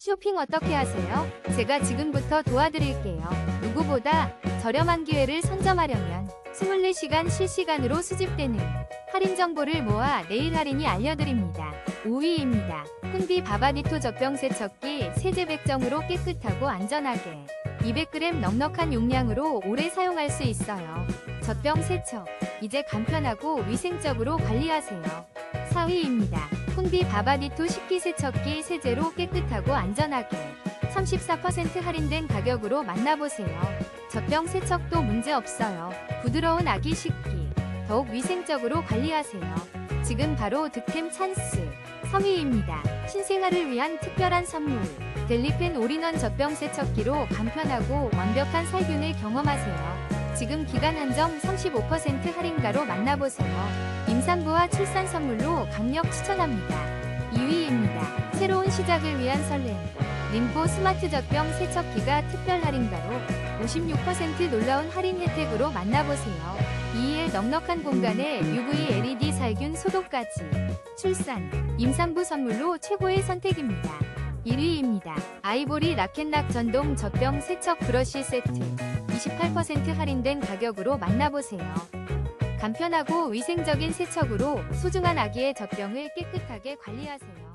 쇼핑 어떻게 하세요? 제가 지금부터 도와드릴게요. 누구보다 저렴한 기회를 선점하려면 24시간 실시간으로 수집되는 할인 정보를 모아 내일 할인이 알려드립니다. 5위입니다. 훈비 바바디토 젖병 세척기 세제 백정으로 깨끗하고 안전하게 200g 넉넉한 용량으로 오래 사용할 수 있어요. 젖병 세척 이제 간편하고 위생적으로 관리하세요. 4위입니다. 훈비 바바디토 식기세척기 세제로 깨끗하고 안전하게 34% 할인된 가격으로 만나보세요. 젖병 세척도 문제없어요. 부드러운 아기 식기 더욱 위생적으로 관리하세요. 지금 바로 득템 찬스 3위입니다. 신생아를 위한 특별한 선물 델리펜 올인원 젖병 세척기로 간편하고 완벽한 살균을 경험하세요. 지금 기간 한정 35% 할인가로 만나보세요. 임산부와 출산 선물로 강력 추천합니다. 2위입니다. 새로운 시작을 위한 설렘. 림포 스마트 젖병 세척기가 특별 할인가로 56% 놀라운 할인 혜택으로 만나보세요. 2일 넉넉한 공간에 UV LED 살균 소독까지. 출산, 임산부 선물로 최고의 선택입니다. 1위입니다. 아이보리 라켓락 전동 젖병 세척 브러쉬 세트. 28% 할인된 가격으로 만나보세요. 간편하고 위생적인 세척으로 소중한 아기의 젖병을 깨끗하게 관리하세요.